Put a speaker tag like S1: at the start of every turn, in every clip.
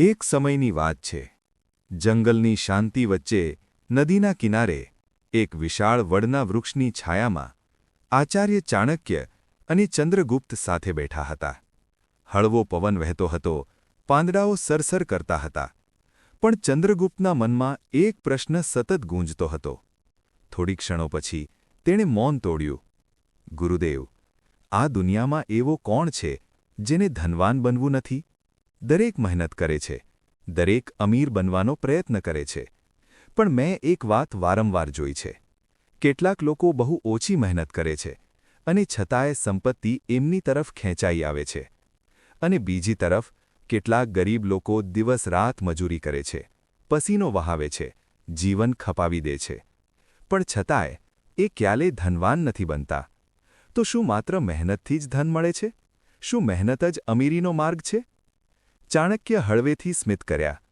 S1: એક સમયની વાત છે. જંગલની શાંતિ વચ્ચે, નદીના કિનારે, એક વિશાળ વડના વૃક્ષની છાયામાં, આચાર્ય ચાણક્ય અને ચંદ્રગુપ્ત સાથે બેઠા હતા. હળવો પવન વહેતો હતો, પાંદડાઓ સરસર કરતા હતા. પણ ચંદ્રગુપ્તના મનમાં એક પ્રશ્ન સતત ગૂંજતો હતો. થોડી ક્ષણો પછી, તેણે મૌન તોડ્યું. ગુરુદેવ, આ દુનિયામાં એવો કોણ છે, જેને ધનવાન બનવું નથી? દરેક મહેનત કરે છે. દરેક અમીર બનવાનો પ્રયત્ન કરે છે. પણ મેં એક વાત વારંવાર જોઈ છે. કેટલાક લોકો બહુ ઓછી મહેનત કરે છે અને છતાંય સંપત્તિ એમની તરફ ખેંચાઈ આવે છે. અને બીજી તરફ, કેટલાક ગરીબ લોકો દિવસ રાત મજૂરી કરે છે, પસીનો વહાવે છે, જીવન ખપાવી દે છે. પણ છતાંય, એ ક્યાલે ધનવાન નથી બનતા? તો શું માત્ર મહેનતથી જ ધન મળે છે? શું મહેનત જ અમીરીનો માર્ગ છે? ચાણક્ય હળવેથી સ્મિત કર્યા.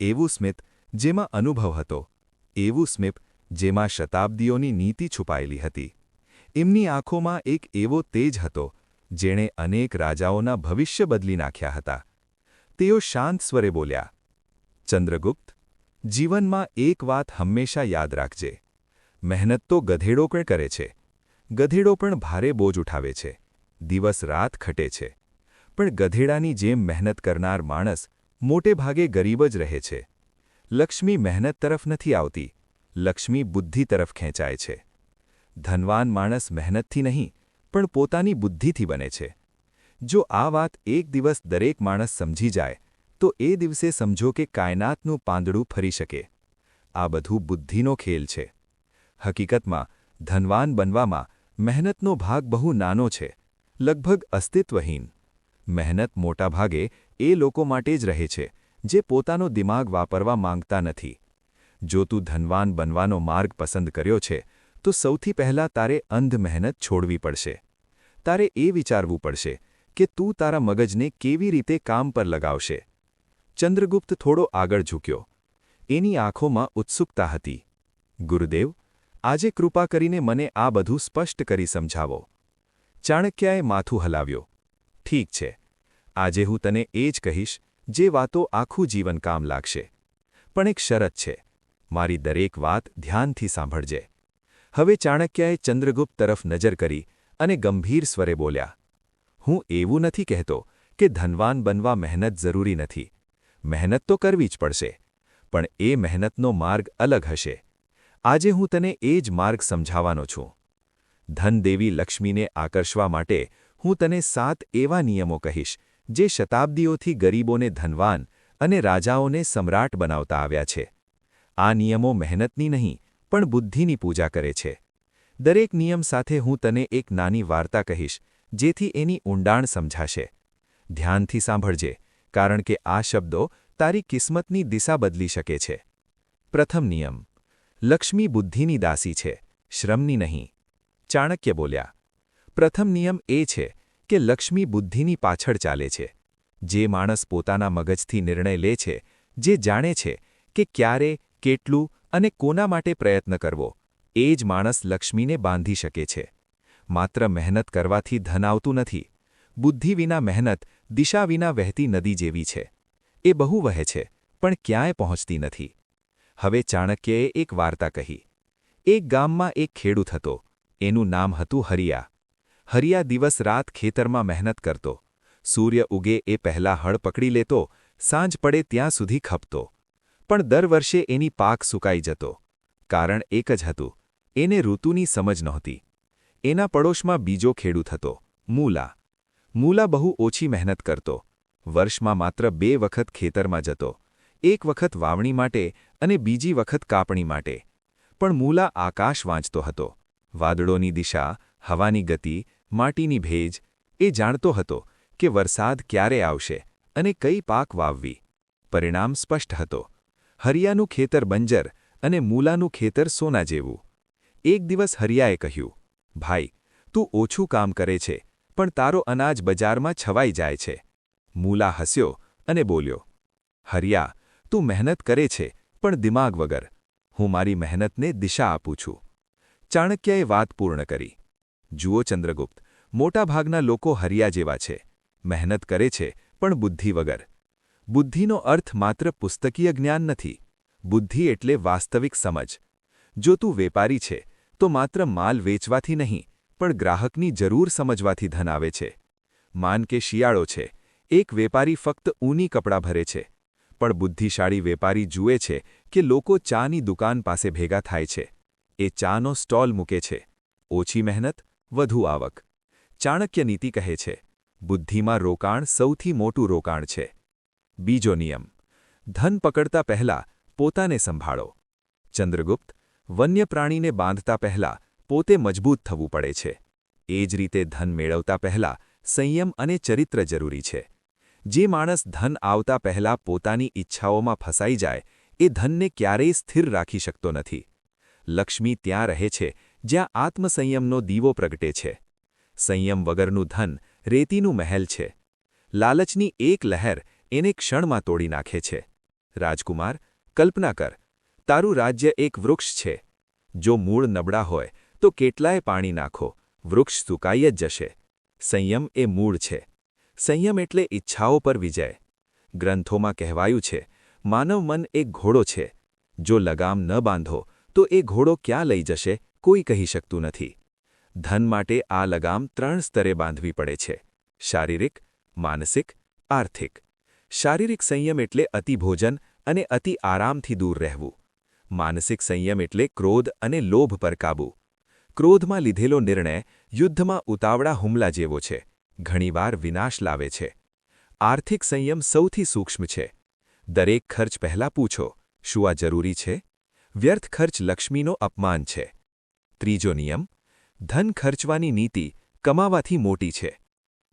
S1: એવું સ્મિત જેમાં અનુભવ હતો. એવું સ્મિત જેમાં શતાબ્દીઓની નીતિ છુપાયેલી હતી. એમની આંખોમાં એક એવો તેજ હતો, જેણે અનેક રાજાઓના ભવિષ્ય બદલી નાખ્યા હતા. તેઓ શાંત સ્વરે બોલ્યા, ચંદ્રગુપ્ત, જીવનમાં એક વાત હંમેશા યાદ રાખજે. મહેનત તો ગધેડો પણ કરે છે. ગધેડો પણ ભારે બોજ ઉઠાવે છે. દિવસ રાત ખટે છે. પણ ગધેડાની જેમ મહેનત કરનાર માણસ મોટે ભાગે ગરીબ જ રહે છે. લક્ષ્મી મહેનત તરફ નથી આવતી, લક્ષ્મી બુદ્ધિ તરફ ખેંચાય છે. ધનવાન માણસ મહેનતથી નહીં, પણ પોતાની બુદ્ધિથી બને છે. જો આ વાત એક દિવસ દરેક માણસ સમજી જાય, તો એ દિવસે સમજો કે કાયનાતનું પાંદડું ફરી શકે. આ બધું બુદ્ધિનો ખેલ છે. હકીકતમાં, ધનવાન બનવામાં મહેનતનો ભાગ બહુ નાનો છે, લગભગ અસ્તિત્વહીન. મહેનત મોટાભાગે એ લોકો માટે જ રહે છે, જે પોતાનો દિમાગ વાપરવા માંગતા નથી. જો તું ધનવાન બનવાનો માર્ગ પસંદ કર્યો છે, તો સૌથી પહેલાં તારે અંધ મહેનત છોડવી પડશે. તારે એ વિચારવું પડશે કે તું તારા મગજને કેવી રીતે કામ પર લગાવશે. ચંદ્રગુપ્ત થોડો આગળ ઝૂક્યો. એની આંખોમાં ઉત્સુકતા હતી. ગુરુદેવ, આજે કૃપા કરીને મને આ બધું સ્પષ્ટ કરી સમજાવો. ચાણક્યાએ માથું હલાવ્યો. ઠીક છે. આજે હું તને એ જ કહીશ, જે વાતો આખું જીવન કામ લાગશે. પણ એક શરત છે, મારી દરેક વાત ધ્યાનથી સાંભળજે. હવે ચાણક્યાએ ચંદ્રગુપ્ત તરફ નજર કરી અને ગંભીર સ્વરે બોલ્યા, હું એવું નથી કહેતો કે ધનવાન બનવા મહેનત જરૂરી નથી. મહેનત તો કરવી જ પડશે, પણ એ મહેનતનો માર્ગ અલગ હશે. આજે હું તને એ જ માર્ગ સમજાવવાનો છું. ધનદેવી લક્ષ્મીને આકર્ષવા માટે હું તને સાત એવા નિયમો કહીશ જે શતાબ્દીઓથી ગરીબોને ધનવાન અને રાજાઓને સમ્રાટ બનાવતા આવ્યા છે. આ નિયમો મહેનતની નહીં, પણ બુદ્ધિની પૂજા કરે છે. દરેક નિયમ સાથે હું તને એક નાની વાર્તા કહીશ, જેથી એની ઊંડાણ સમજાશે. ધ્યાનથી સાંભળજે, કારણ કે આ શબ્દો તારી કિસ્મતની દિશા બદલી શકે છે. પ્રથમ નિયમ, લક્ષ્મી બુદ્ધિની દાસી છે, શ્રમની નહીં. ચાણક્ય બોલ્યા, પ્રથમ નિયમ એ છે કે લક્ષ્મી બુદ્ધિની પાછળ ચાલે છે. જે માણસ પોતાના મગજથી નિર્ણય લે છે, જે જાણે છે કે ક્યારે, કેટલું અને કોના માટે પ્રયત્ન કરવો, એ જ માણસ લક્ષ્મીને બાંધી શકે છે. માત્ર મહેનત કરવાથી ધન આવતું નથી. બુદ્ધિ વિના મહેનત, દિશા વિના વહેતી નદી જેવી છે. એ બહુ વહે છે, પણ ક્યાંય પહોંચતી નથી. હવે ચાણક્યએ એક વાર્તા કહી. એક ગામમાં એક ખેડૂત હતો. એનું નામ હતું હરિયા. હરિયા દિવસ રાત ખેતરમાં મહેનત કરતો. સૂર્ય ઉગે એ પહેલા હળ પકડી લેતો, સાંજ પડે ત્યાં સુધી ખપતો. પણ દર વર્ષે એની પાક સુકાઈ જતો. કારણ એક જ હતું, એને ઋતુની સમજ નહોતી. એના પડોશમાં બીજો ખેડૂત હતો, મૂલા. મૂલા બહુ ઓછી મહેનત કરતો. વર્ષમાં માત્ર બે વખત ખેતરમાં જતો, એક વખત વાવણી માટે અને બીજી વખત કાપણી માટે. પણ મૂલા આકાશ વાંચતો હતો. વાદળોની દિશા હવાની ગતિ, માટીની ભેજ, એ જાણતો હતો કે વરસાદ ક્યારે આવશે અને કઈ પાક વાવવી. પરિણામ સ્પષ્ટ હતો. હરિયાનું ખેતર બંજર અને મૂલાનું ખેતર સોના જેવું. એક દિવસ હરિયાએ કહ્યું, ભાઈ, તું ઓછું કામ કરે છે, પણ તારો અનાજ બજારમાં છવાઈ જાય છે. મૂલા હસ્યો અને બોલ્યો, હરિયા, તું મહેનત કરે છે, પણ દિમાગ વગર. હું મારી મહેનતને દિશા આપું છું. ચાણક્યએ વાત પૂર્ણ કરી. જુઓ ચંદ્રગુપ્ત, મોટાભાગના લોકો હરિયા જેવા છે. મહેનત કરે છે, પણ બુદ્ધિ વગર. બુદ્ધિનો અર્થ માત્ર પુસ્તકીય જ્ઞાન નથી. બુદ્ધિ એટલે વાસ્તવિક સમજ. જો તું વેપારી છે, તો માત્ર માલ વેચવાથી નહીં, પણ ગ્રાહકની જરૂર સમજવાથી ધન આવે છે. માન કે શિયાળો છે, એક વેપારી ફક્ત ઊની કપડાં ભરે છે. પણ બુદ્ધિશાળી વેપારી જુએ છે કે લોકો ચાની દુકાન પાસે ભેગા થાય છે. એ ચાનો સ્ટોલ મૂકે છે. ઓછી મહેનત વધુ આવક. ચાણક્ય નીતિ કહે છે, બુદ્ધિમાં રોકાણ સૌથી મોટું રોકાણ છે. બીજો નિયમ, ધન પકડતા પહેલા પોતાને સંભાળો. ચંદ્રગુપ્ત, વન્ય પ્રાણીને બાંધતા પહેલા પોતે મજબૂત થવું પડે છે. એ જ રીતે ધન મેળવતા પહેલા સંયમ અને ચરિત્ર જરૂરી છે. જે માણસ ધન આવતા પહેલા પોતાની ઈચ્છાઓમાં ફસાઈ જાય, એ ધનને ક્યારેય સ્થિર રાખી શકતો નથી. લક્ષ્મી ત્યાં રહે છે જ્યાં આત્મસંયમનો દીવો પ્રગટે છે. સંયમ વગરનું ધન રેતીનું મહેલ છે. લાલચની એક લહેર એને ક્ષણમાં તોડી નાખે છે. રાજકુમાર, કલ્પના કર, તારું રાજ્ય એક વૃક્ષ છે. જો મૂળ નબળા હોય, તો કેટલાય પાણી નાખો, વૃક્ષ સુકાઈ જ જશે. સંયમ એ મૂળ છે. સંયમ એટલે ઈચ્છાઓ પર વિજય. ગ્રંથોમાં કહેવાયું છે, માનવ મન એક ઘોડો છે. જો લગામ ન બાંધો, તો એ ઘોડો ક્યાં લઈ જશે? કોઈ કહી શકતું નથી. ધન માટે આ લગામ ત્રણ સ્તરે બાંધવી પડે છે. શારીરિક, માનસિક, આર્થિક. શારીરિક સંયમ એટલે અતિભોજન અને અતિ આરામથી દૂર રહેવું. માનસિક સંયમ એટલે ક્રોધ અને લોભ પર કાબૂ. ક્રોધમાં લીધેલો નિર્ણય યુદ્ધમાં ઉતાવળા હુમલા જેવો છે. ઘણીવાર વિનાશ લાવે છે. આર્થિક સંયમ સૌથી સૂક્ષ્મ છે. દરેક ખર્ચ પહેલાં પૂછો, શું આ જરૂરી છે? વ્યર્થ ખર્ચ લક્ષ્મીનો અપમાન છે. ત્રીજો નિયમ, ધન ખર્ચવાની નીતિ કમાવાથી મોટી છે.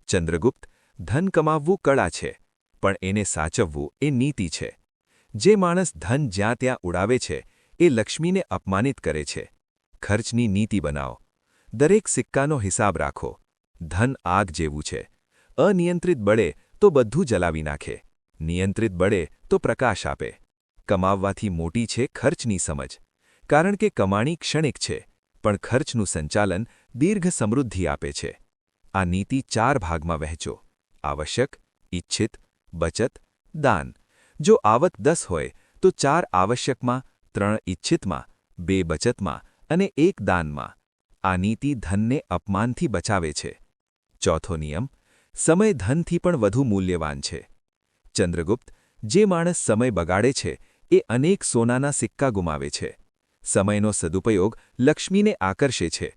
S1: ચંદ્રગુપ્ત, ધન કમાવવું કળા છે, પણ એને સાચવવું એ નીતિ છે. જે માણસ ધન જ્યાં ત્યાં ઉડાવે છે, એ લક્ષ્મીને અપમાનિત કરે છે. ખર્ચની નીતિ બનાવો. દરેક સિક્કાનો હિસાબ રાખો. ધન આગ જેવું છે. અનિયંત્રિત બળે તો બધું જલાવી નાખે. નિયંત્રિત બળે તો પ્રકાશ આપે. કમાવવાથી મોટી છે ખર્ચની સમજ. કારણ કે કમાણી ક્ષણિક છે. પણ ખર્ચનું સંચાલન દીર્ઘ સમૃદ્ધિ આપે છે. આ નીતિ ચાર ભાગમાં વહેંચો. આવશ્યક ઇચ્છિત બચત, દાન. જો આવત દસ હોય, તો ચાર આવશ્યકમાં, ત્રણ ઇચ્છિતમાં બે બચતમાં અને એક દાનમાં. આ નીતિ ધનને અપમાનથી બચાવે છે. ચોથો નિયમ, સમય ધનથી પણ વધુ મૂલ્યવાન છે. ચંદ્રગુપ્ત, જે માણસ સમય બગાડે છે, એ અનેક સોનાના સિક્કા ગુમાવે છે. સમયનો સદુપયોગ લક્ષ્મીને આકર્ષે છે,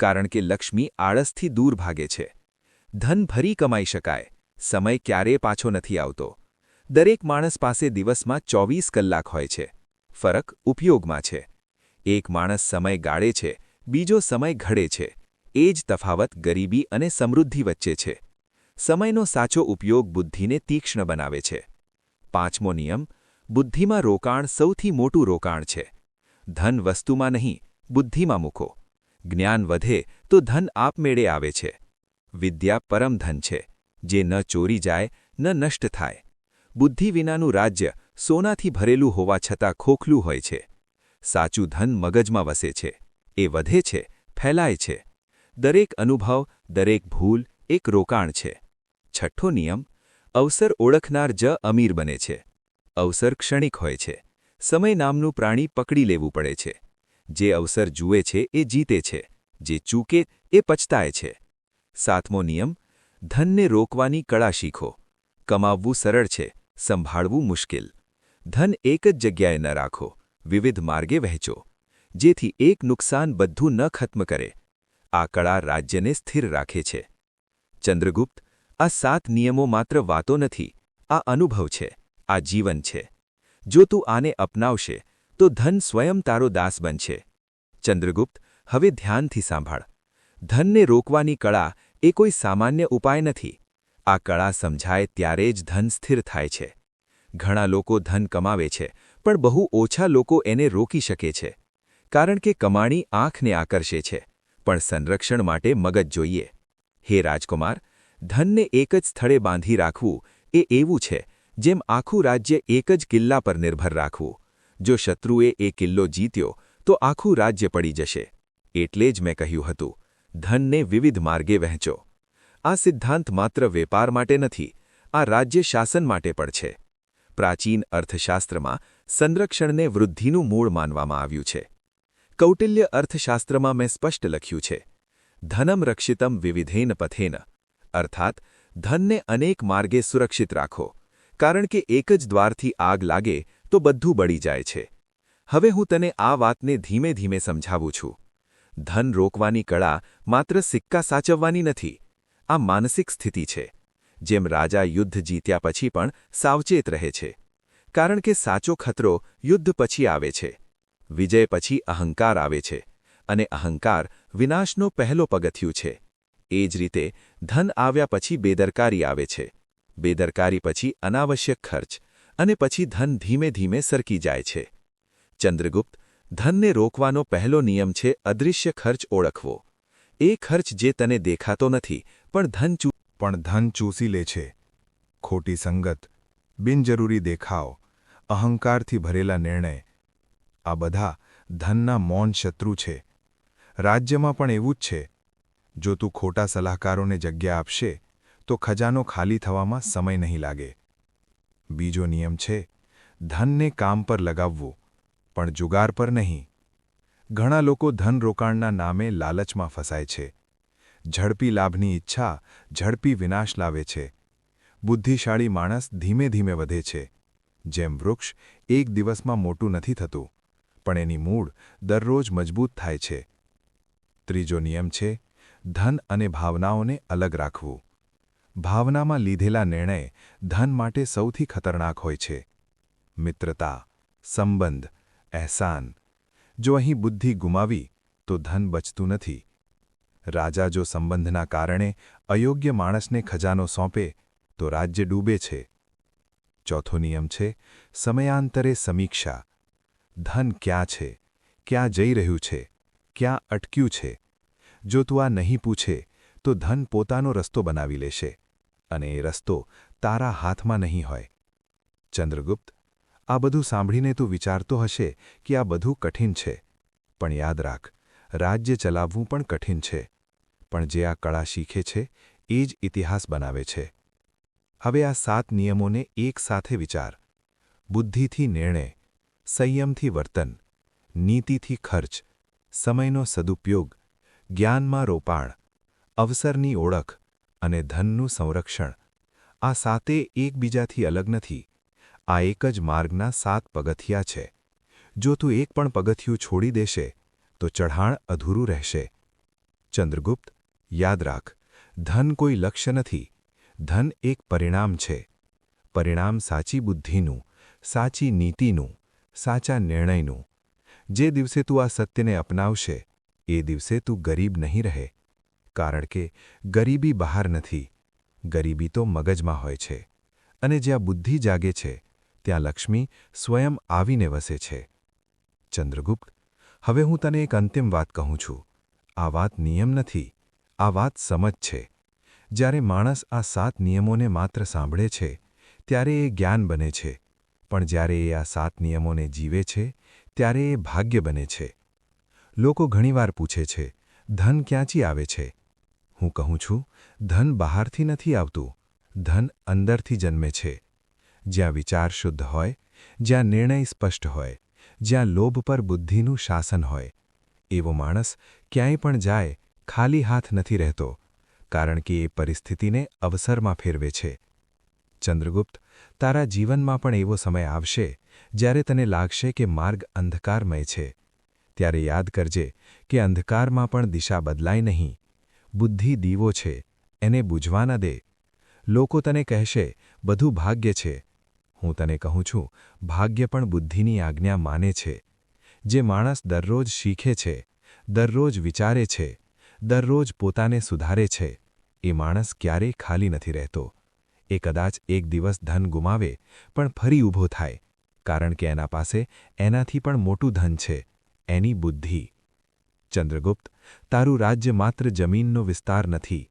S1: કારણ કે લક્ષ્મી આળસથી દૂર ભાગે છે. ધન ભરી કમાઈ શકાય, સમય ક્યારેય પાછો નથી આવતો. દરેક માણસ પાસે દિવસમાં ચોવીસ કલાક હોય છે. ફરક ઉપયોગમાં છે. એક માણસ સમય ગાળે છે, બીજો સમય ઘડે છે. એ જ તફાવત ગરીબી અને સમૃદ્ધિ વચ્ચે છે. સમયનો સાચો ઉપયોગ બુદ્ધિને તીક્ષ્ણ બનાવે છે. પાંચમો નિયમ, બુદ્ધિમાં રોકાણ સૌથી મોટું રોકાણ છે. ધન વસ્તુમાં નહીં, બુદ્ધિમાં મૂકો. જ્ઞાન વધે તો ધન આપમેળે આવે છે. વિદ્યા પરમ ધન છે, જે ન ચોરી જાય, ન નષ્ટ થાય. બુદ્ધિ વિનાનું રાજ્ય સોનાથી ભરેલું હોવા છતાં ખોખલું હોય છે. સાચું ધન મગજમાં વસે છે, એ વધે છે, ફેલાય છે. દરેક અનુભવ, દરેક ભૂલ એક રોકાણ છે. છઠ્ઠો નિયમ, અવસર ઓળખનાર જ અમીર બને છે. અવસર ક્ષણિક હોય છે. સમય નામનું પ્રાણી પકડી લેવું પડે છે. જે અવસર જુએ છે એ જીતે છે. જે ચૂકે એ પચતાય છે. સાતમો નિયમ, ધનને રોકવાની કળા શીખો. કમાવવું સરળ છે, સંભાળવું મુશ્કેલ. ધન એક જ જગ્યાએ ન રાખો, વિવિધ માર્ગે વહેંચો. જેથી એક નુકસાન બધું ન ખત્મ કરે. આ કળા રાજ્યને સ્થિર રાખે છે. ચંદ્રગુપ્ત, આ સાત નિયમો માત્ર વાતો નથી, આ અનુભવ છે, આ જીવન છે. જો તું આને અપનાવશે, તો ધન સ્વયં તારો દાસ બનશે. ચંદ્રગુપ્ત, હવે ધ્યાનથી સાંભળ. ધનને રોકવાની કળા એ કોઈ સામાન્ય ઉપાય નથી. આ કળા સમજાય ત્યારે જ ધન સ્થિર થાય છે. ઘણા લોકો ધન કમાવે છે, પણ બહુ ઓછા લોકો એને રોકી શકે છે. કારણ કે કમાણી આંખને આકર્ષે છે, પણ સંરક્ષણ માટે મગજ જોઈએ. હે રાજકુમાર, ધનને એક જ સ્થળે બાંધી રાખવું એ એવું છે. જેમ આખું રાજ્ય એક જ કિલ્લા પર નિર્ભર રાખવું. જો શત્રુએ એ કિલ્લો જીત્યો, તો આખું રાજ્ય પડી જશે. એટલે જ મેં કહ્યું હતું, ધનને વિવિધ માર્ગે વહેંચો. આ સિદ્ધાંત માત્ર વેપાર માટે નથી, આ રાજ્ય શાસન માટે પણ છે.
S2: પ્રાચીન અર્થશાસ્ત્રમાં સંરક્ષણને વૃદ્ધિનું મૂળ માનવામાં આવ્યું છે. કૌટિલ્ય અર્થશાસ્ત્રમાં મેં સ્પષ્ટ લખ્યું છે, ધનમ રક્ષિતમ વિવિધેન પથેન. અર્થાત, ધનને અનેક માર્ગે સુરક્ષિત રાખો. કારણ કે એક જ દ્વારથી આગ લાગે તો બધું બળી જાય છે. હવે હું તને આ વાતને ધીમે ધીમે સમજાવું છું. ધન રોકવાની કળા માત્ર સિક્કા સાચવવાની નથી. આ માનસિક સ્થિતિ છે. જેમ રાજા યુદ્ધ જીત્યા પછી પણ સાવચેત રહે છે. કારણ કે સાચો ખતરો યુદ્ધ પછી આવે છે. વિજય પછી અહંકાર આવે છે અને અહંકાર વિનાશનો પહેલો પગથિયું છે. એ જ રીતે ધન આવ્યા પછી બેદરકારી આવે છે. બેદરકારી પછી અનાવશ્યક ખર્ચ અને પછી ધન ધીમે ધીમે સરકી જાય છે. ચંદ્રગુપ્ત, ધનને રોકવાનો પહેલો નિયમ છે અદૃશ્ય ખર્ચ ઓળખવો. એ ખર્ચ જે તને દેખાતો નથી, પણ ધન ચૂ,
S1: પણ ધન ચૂસી લે છે. ખોટી સંગત, બિનજરૂરી દેખાવ, અહંકારથી ભરેલા નિર્ણય, આ બધા ધનના મૌન શત્રુ છે. રાજ્યમાં પણ એવું જ છે. જો તું ખોટા સલાહકારોને જગ્યા આપશે તો ખજાનો ખાલી થવામાં સમય નહીં લાગે. બીજો નિયમ છે, ધનને કામ પર લગાવવું, પણ જુગાર પર નહીં. ઘણા લોકો ધન રોકાણના નામે લાલચમાં ફસાય છે. ઝડપી લાભની ઈચ્છા ઝડપી વિનાશ લાવે છે. બુદ્ધિશાળી માણસ ધીમે ધીમે વધે છે. જેમ વૃક્ષ એક દિવસમાં મોટું નથી થતું, પણ એની મૂળ દરરોજ મજબૂત થાય છે. ત્રીજો નિયમ છે, ધન અને ભાવનાઓને અલગ રાખવું. ભાવનામાં લીધેલા નિર્ણય ધન માટે સૌથી ખતરનાક હોય છે. મિત્રતા, સંબંધ, અહેસાન. જો અહીં બુદ્ધિ ગુમાવી, તો ધન બચતું નથી. રાજા જો સંબંધના કારણે અયોગ્ય માણસને ખજાનો સોંપે, તો રાજ્ય ડૂબે છે. ચોથો નિયમ છે, સમયાંતરે સમીક્ષા. ધન ક્યાં છે, ક્યાં જઈ રહ્યું છે, ક્યાં અટક્યું છે? જો તું આ નહીં પૂછે, તો ધન પોતાનો રસ્તો બનાવી લેશે. અને એ રસ્તો તારા હાથમાં નહીં હોય. ચંદ્રગુપ્ત, આ બધું સાંભળીને તું વિચારતો હશે કે આ બધું કઠિન છે. પણ યાદ રાખ, રાજ્ય ચલાવવું પણ કઠિન છે. પણ જે આ કળા શીખે છે, એ જ ઇતિહાસ બનાવે છે. હવે આ સાત નિયમોને એક સાથે વિચાર. બુદ્ધિથી નિર્ણય, સંયમથી વર્તન, નીતિથી ખર્ચ, સમયનો સદુપયોગ, જ્ઞાનમાં રોપાણ, અવસરની ઓળખ અને ધનનું સંરક્ષણ. આ સાતે એકબીજાથી અલગ નથી. આ એક જ માર્ગના સાત પગથિયા છે. જો તું એક પણ પગથિયું છોડી દેશે, તો ચઢાણ અધૂરું રહેશે. ચંદ્રગુપ્ત, યાદ રાખ, ધન કોઈ લક્ષ્ય નથી. ધન એક પરિણામ છે. પરિણામ સાચી બુદ્ધિનું, સાચી નીતિનું, સાચા નિર્ણયનું. જે દિવસે તું આ સત્યને અપનાવશે, એ દિવસે તું ગરીબ નહીં રહે. કારણ કે ગરીબી બહાર નથી. ગરીબી તો મગજમાં હોય છે. અને જ્યાં બુદ્ધિ જાગે છે, ત્યાં લક્ષ્મી સ્વયં આવીને વસે છે. ચંદ્રગુપ્ત, હવે હું તને એક અંતિમ વાત કહું છું. આ વાત નિયમ નથી. આ વાત સમજ છે. જ્યારે માણસ આ સાત નિયમોને માત્ર સાંભળે છે, ત્યારે એ જ્ઞાન બને છે. પણ જ્યારે એ આ સાત નિયમોને જીવે છે, ત્યારે એ ભાગ્ય બને છે. લોકો ઘણીવાર પૂછે છે, ધન ક્યાંથી આવે છે? હું કહું છું, ધન બહારથી નથી આવતું. ધન અંદરથી જન્મે છે. જ્યાં વિચાર શુદ્ધ હોય, જ્યાં નિર્ણય સ્પષ્ટ હોય, જ્યાં લોભ પર બુદ્ધિનું શાસન હોય. એવો માણસ ક્યાંય પણ જાય, ખાલી હાથ નથી રહેતો, કારણ કે એ પરિસ્થિતિને અવસરમાં ફેરવે છે. ચંદ્રગુપ્ત, તારા જીવનમાં પણ એવો સમય આવશે, જ્યારે તને લાગશે કે માર્ગ અંધકારમય છે. ત્યારે યાદ કરજે કે અંધકારમાં પણ દિશા બદલાય નહીં. બુદ્ધિ દીવો છે, એને બુઝવાના દે. લોકો તને કહેશે, બધું ભાગ્ય છે. હું તને કહું છું, ભાગ્ય પણ બુદ્ધિની આજ્ઞા માને છે. જે માણસ દરરોજ શીખે છે, દરરોજ વિચારે છે, દરરોજ પોતાને સુધારે છે, એ માણસ ક્યારેય ખાલી નથી રહેતો. એ કદાચ એક દિવસ ધન ગુમાવે, પણ ફરી ઊભો થાય, કારણ કે એના પાસે એનાથી પણ મોટું ધન છે, એની બુદ્ધિ. ચંદ્રગુપ્ત તારું રાજ્ય માત્ર જમીનનો વિસ્તાર નથી,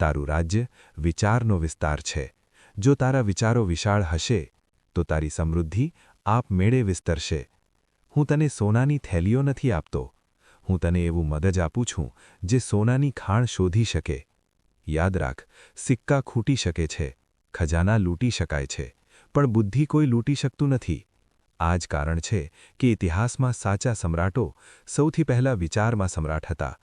S1: તારું રાજ્ય વિચારનો વિસ્તાર છે. જો તારા વિચારો વિશાળ હશે, તો તારી સમૃદ્ધિ આપમેળે વિસ્તરશે. હું તને સોનાની થેલીઓ નથી આપતો, હું તને એવું મદજ આપું છું જે સોનાની ખાણ શોધી શકે. યાદ રાખ, સિક્કા ખૂટી શકે છે, ખજાના લૂંટી શકાય છે,
S2: પણ બુદ્ધિ કોઈ લૂંટી શકતું નથી. આ જ કારણ છે કે ઇતિહાસમાં સાચા સમ્રાટો સૌથી પહેલા વિચારમાં સમ્રાટ હતા.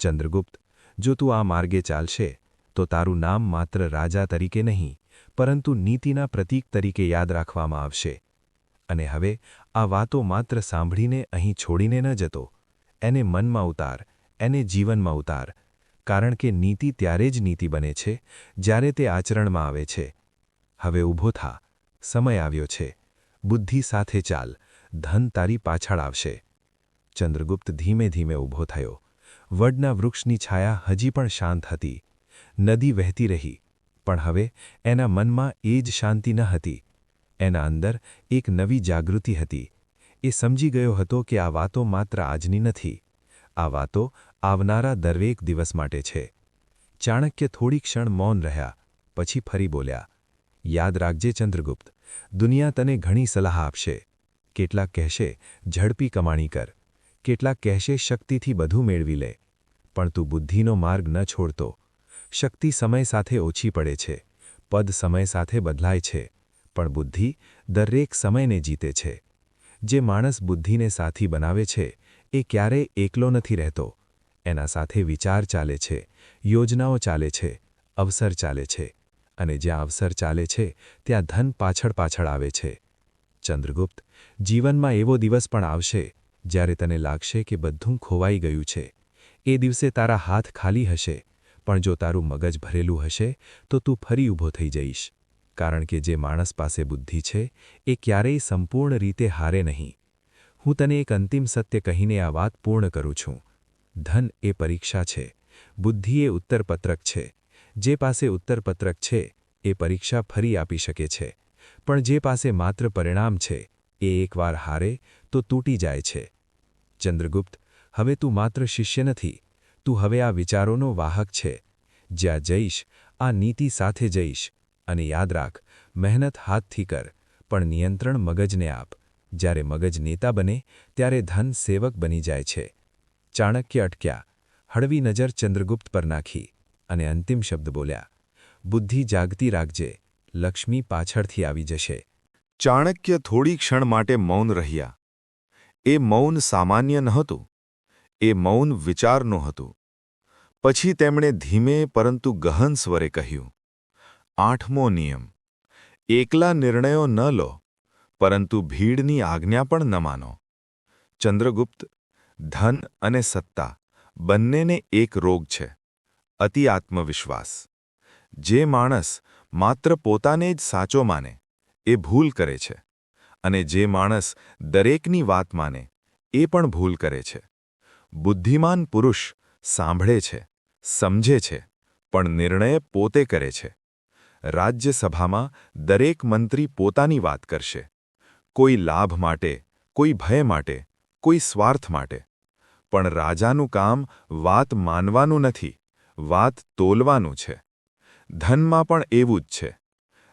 S2: ચંદ્રગુપ્ત, જો તું આ માર્ગે ચાલશે, તો તારું નામ માત્ર રાજા તરીકે નહીં, પરંતુ નીતિના પ્રતીક તરીકે યાદ રાખવામાં આવશે. અને હવે આ વાતો માત્ર સાંભળીને અહીં છોડીને ન જતો. એને મનમાં ઉતાર, એને જીવનમાં ઉતાર, કારણ કે નીતિ ત્યારે જ નીતિ બને છે, જ્યારે તે આચરણમાં આવે છે. હવે ઊભો થા, સમય આવ્યો છે. બુદ્ધિ સાથે ચાલ, ધન તારી પાછળ આવશે. ચંદ્રગુપ્ત ધીમે ધીમે ઊભો થયો. વડના વૃક્ષની છાયા હજી પણ શાંત હતી. નદી વહેતી રહી, પણ હવે એના મનમાં એ જ શાંતિ ન હતી. એના અંદર એક નવી જાગૃતિ હતી. એ સમજી ગયો હતો કે આ વાતો માત્ર આજની નથી. આ વાતો આવનારા દરેક દિવસ માટે છે. ચાણક્ય થોડી ક્ષણ મૌન રહ્યા, પછી ફરી બોલ્યા, યાદ રાખજે ચંદ્રગુપ્ત દુનિયા તને ઘણી સલાહ આપશે. કેટલાક કહેશે, ઝડપી કમાણી કર. કેટલાક કહેશે, શક્તિથી બધું મેળવી લે. પણ તું બુદ્ધિનો માર્ગ ન છોડતો. શક્તિ સમય સાથે ઓછી પડે છે. પદ સમય સાથે બદલાય છે. પણ બુદ્ધિ દરેક સમયને જીતે છે. જે માણસ બુદ્ધિને સાથી બનાવે છે, એ ક્યારેય એકલો નથી રહેતો. એના સાથે વિચાર ચાલે છે, યોજનાઓ ચાલે છે, અવસર ચાલે છે. અને જ્યાં અવસર ચાલે છે, ત્યાં ધન પાછળ પાછળ આવે છે. ચંદ્રગુપ્ત, જીવનમાં એવો દિવસ પણ આવશે, જ્યારે તને લાગશે કે બધું ખોવાઈ ગયું છે. એ દિવસે તારા હાથ ખાલી હશે, પણ જો તારું મગજ ભરેલું હશે, તો તું ફરી ઊભો થઈ જઈશ. કારણ કે જે માણસ પાસે બુદ્ધિ છે, એ ક્યારેય સંપૂર્ણ રીતે હારે નહીં. હું તને એક અંતિમ સત્ય કહીને આ વાત પૂર્ણ કરું છું. ધન એ પરીક્ષા છે. બુદ્ધિ એ ઉત્તરપત્રક છે. જે પાસે ઉત્તરપત્રક છે, એ પરીક્ષા ફરી આપી શકે છે. પણ જે પાસે માત્ર પરિણામ છે, એ એકવાર હારે તો તૂટી જાય છે. ચંદ્રગુપ્ત, હવે તું માત્ર શિષ્ય નથી. તું હવે આ વિચારોનો વાહક છે. જ્યાં જઈશ, આ નીતિ સાથે જઈશ. અને યાદ રાખ, મહેનત હાથથી કર, પણ નિયંત્રણ મગજને આપ. જ્યારે મગજ નેતા બને, ત્યારે ધન સેવક બની જાય છે. ચાણક્ય અટક્યા. હળવી નજર ચંદ્રગુપ્ત પર નાખી. અને અંતિમ શબ્દ બોલ્યા, બુદ્ધિ જાગતી રાખજે, લક્ષ્મી પાછળથી આવી જશે.
S1: ચાણક્ય થોડી ક્ષણ માટે મૌન રહ્યા. એ મૌન સામાન્ય નહોતું, એ મૌન વિચારનું હતું. પછી તેમણે ધીમે પરંતુ ગહન સ્વરે કહ્યું, આઠમો નિયમ, એકલા નિર્ણયો ન લો, પરંતુ ભીડની આજ્ઞા પણ ન માનો. ચંદ્રગુપ્ત, ધન અને સત્તા બંનેને એક રોગ છે. અતિ આત્મવિશ્વાસ. જે માણસ માત્ર પોતાને જ સાચો માને, એ ભૂલ કરે છે. અને જે માણસ દરેકની વાત માને, એ પણ ભૂલ કરે છે. બુદ્ધિમાન પુરુષ સાંભળે છે, સમજે છે, પણ નિર્ણય પોતે કરે છે. રાજ્યસભામાં દરેક મંત્રી પોતાની વાત કરશે. કોઈ લાભ માટે, કોઈ ભય માટે, કોઈ સ્વાર્થ માટે. પણ રાજાનું કામ વાત માનવાનું નથી. વાત તોલવાનું છે. ધનમાં પણ એવું જ છે.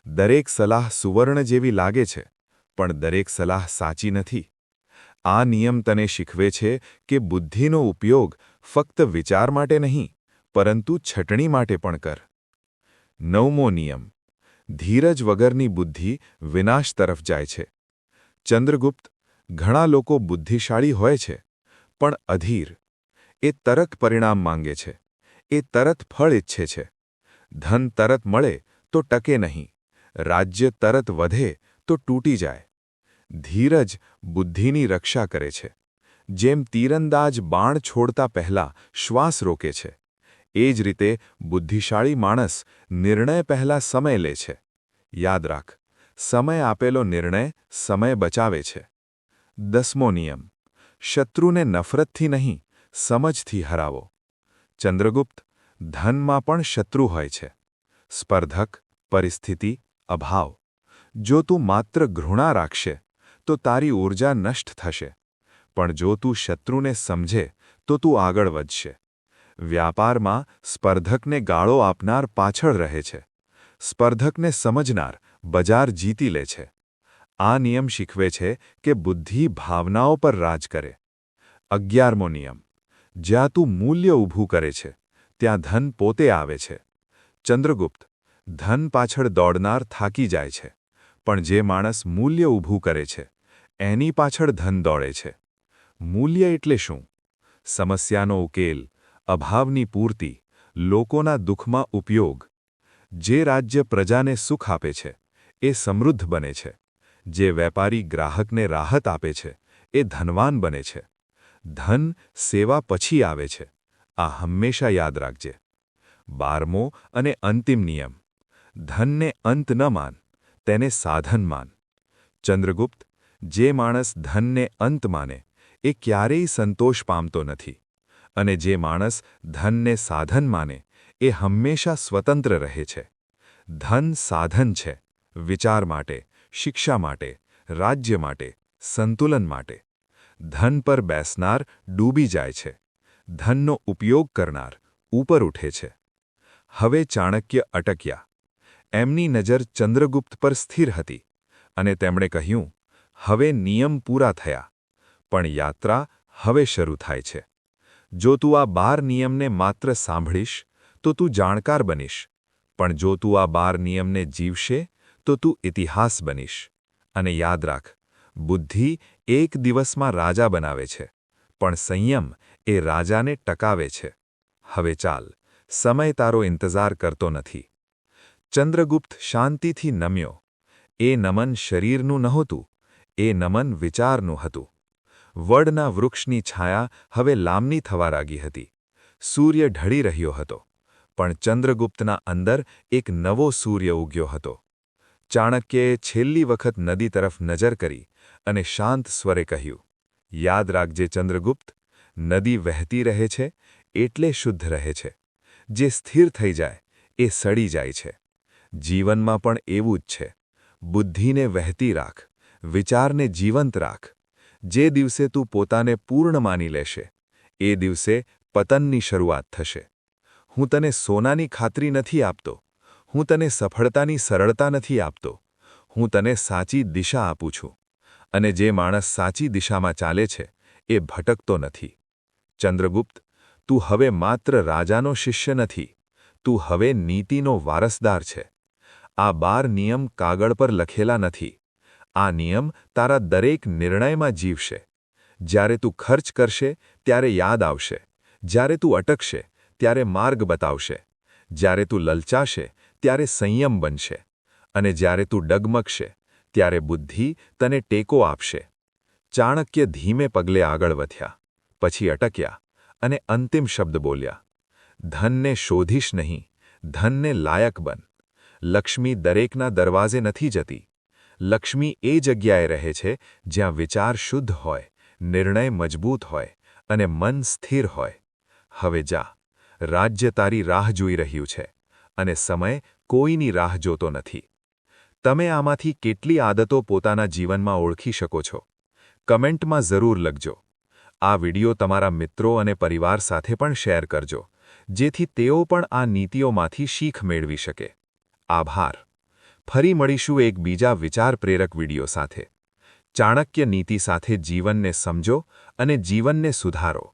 S1: દરેક સલાહ સુવર્ણ જેવી લાગે છે, પણ દરેક સલાહ સાચી નથી. આ નિયમ તને શીખવે છે કે બુદ્ધિનો ઉપયોગ ફક્ત વિચાર માટે નહીં, પરંતુ છટણી માટે પણ કર. નવમો નિયમ. ધીરજ વગરની બુદ્ધિ વિનાશ તરફ જાય છે. ચંદ્રગુપ્ત ઘણા લોકો બુદ્ધિશાળી હોય છે, પણ અધીર. એ તરક પરિણામ માંગે છે. એ તરત ફળ ઈચ્છે છે. ધન તરત મળે તો ટકે નહીં. રાજ્ય તરત વધે તો તૂટી જાય. ધીરજ બુદ્ધિની રક્ષા કરે છે. જેમ તીરંદાજ બાણ છોડતા પહેલા શ્વાસ રોકે છે, એ જ રીતે બુદ્ધિશાળી માણસ નિર્ણય પહેલા સમય લે છે. યાદ રાખ, સમય આપેલો નિર્ણય સમય બચાવે છે. દસમો નિયમ, શત્રુને નફરતથી નહીં, સમજથી હરાવો. ચંદ્રગુપ્ત ધનમાં પણ શત્રુ હોય છે. સ્પર્ધક, પરિસ્થિતિ, અભાવ. જો તું માત્ર ઘૃણા રાખશે, તો તારી ઊર્જા નષ્ટ થશે. પણ જો તું શત્રુને સમજે, તો તું આગળ વધશે. વ્યાપારમાં સ્પર્ધકને ગાળો આપનાર પાછળ રહે છે. સ્પર્ધકને સમજનાર બજાર જીતી લે છે. આ નિયમ શીખવે છે કે બુદ્ધિ ભાવનાઓ પર રાજ કરે. અગિયારમો નિયમ. જ્યાં તું મૂલ્ય ઊભું કરે છે, ત્યાં ધન પોતે આવે છે. ચંદ્રગુપ્ત, ધન પાછળ દોડનાર થાકી જાય છે, પણ જે માણસ મૂલ્ય ઊભું કરે છે, એની પાછળ ધન દોડે છે. મૂલ્ય એટલે શું? સમસ્યાનો ઉકેલ, અભાવની પૂર્તિ, લોકોના દુઃખમાં ઉપયોગ. જે રાજ્ય પ્રજાને સુખ આપે છે, એ સમૃદ્ધ બને છે. જે વેપારી ગ્રાહકને રાહત આપે છે, એ ધનવાન બને છે. ધન સેવા પછી આવે છે. આ હંમેશા યાદ રાખજે. બારમો અને અંતિમ નિયમ. ધનને અંત ન માન, તેને સાધન માન. ચંદ્રગુપ્ત, જે માણસ ધનને અંત માને, એ ક્યારેય સંતોષ પામતો નથી. અને જે માણસ ધનને સાધન માને, એ હંમેશા સ્વતંત્ર રહે છે. ધન સાધન છે. વિચાર માટે, શિક્ષા માટે, રાજ્ય માટે, સંતુલન માટે. ધન પર બેસનાર ડૂબી જાય છે. ધનનો ઉપયોગ કરનાર ઉપર ઉઠે છે. હવે ચાણક્ય અટક્યા. એમની નજર ચંદ્રગુપ્ત પર સ્થિર હતી અને તેમણે કહ્યું, હવે નિયમ પૂરા થયા. પણ યાત્રા હવે શરૂ થાય છે. જો તું આ બાર નિયમને માત્ર સાંભળીશ, તો તું જાણકાર બનીશ. પણ જો તું આ બાર નિયમને જીવશે, તો તું ઇતિહાસ બનીશ. અને યાદ રાખ, બુદ્ધિ એક દિવસમાં રાજા બનાવે છે, પણ સંયમ એ રાજાને ટકાવે છે. હવે ચાલ, સમય તારો ઇંતજાર કરતો નથી. ચંદ્રગુપ્ત શાંતિથી નમ્યો. એ નમન શરીરનું નહોતું, એ નમન વિચારનું હતું. વડના વૃક્ષની છાયા હવે લાંબની થવા લાગી હતી. સૂર્ય ઢળી રહ્યો હતો, પણ ચંદ્રગુપ્તના અંદર એક નવો સૂર્ય ઉગ્યો હતો. ચાણક્યે છેલ્લી વખત નદી તરફ નજર કરી અને શાંત સ્વરે કહ્યું, યાદ રાખજે ચંદ્રગુપ્ત, નદી વહેતી રહે છે, એટલે શુદ્ધ રહે છે. જે સ્થિર થઈ જાય, એ સડી જાય છે. જીવનમાં પણ એવું જ છે. બુદ્ધિને વહેતી રાખ, વિચારને જીવંત રાખ. જે દિવસે તું પોતાને પૂર્ણ માની લેશે, એ દિવસે પતનની શરૂઆત થશે. હું તને સોનાની ખાતરી નથી આપતો. હું તને સફળતાની સરળતા નથી આપતો. હું તને સાચી દિશા આપું છું. અને જે માણસ સાચી દિશામાં ચાલે છે, એ ભટકતો નથી. ચંદ્રગુપ્ત, તું હવે માત્ર રાજાનો શિષ્ય નથી. તું હવે નીતિનો વારસદાર છે. આ બાર નિયમ કાગળ પર લખેલા નથી. આ નિયમ તારા દરેક નિર્ણયમાં જીવશે. જ્યારે તું ખર્ચ કરશે, ત્યારે યાદ આવશે. જ્યારે તું અટકશે, ત્યારે માર્ગ બતાવશે. જ્યારે તું લલચાશે, ત્યારે સંયમ બનશે. અને જ્યારે તું ડગમગશે ત્યારે બુદ્ધિ તને ટેકો આપશે. ચાણક્ય ધીમે પગલે આગળ વધ્યા. પછી અટક્યા અને અંતિમ શબ્દ બોલ્યા. ધનને શોધીશ નહીં. ધનને લાયક બન. લક્ષ્મી દરેકના દરવાજે નથી જતી. લક્ષ્મી એ જગ્યાએ રહે છે જ્યાં વિચાર શુદ્ધ હોય, નિર્ણય મજબૂત હોય અને મન સ્થિર હોય. હવે જા. રાજ્ય તારી રાહ જોઈ રહ્યું છે અને સમય કોઈની રાહ જોતો નથી. તમે આમાંથી કેટલી આદતો પોતાના જીવનમાં ઓળખી શકો છો? કમેન્ટમાં જરૂર લખજો. આ વિડિયો તમારા મિત્રો અને પરિવાર સાથે પણ શેર કરજો, જેથી તેઓ પણ આ નીતિઓમાંથી શીખ મેળવી શકે. આભાર. ફરી મળીશું એક બીજા વિચાર પ્રેરક વિડિયો સાથે. ચાણક્ય નીતિ સાથે જીવનને સમજો અને જીવનને સુધારો.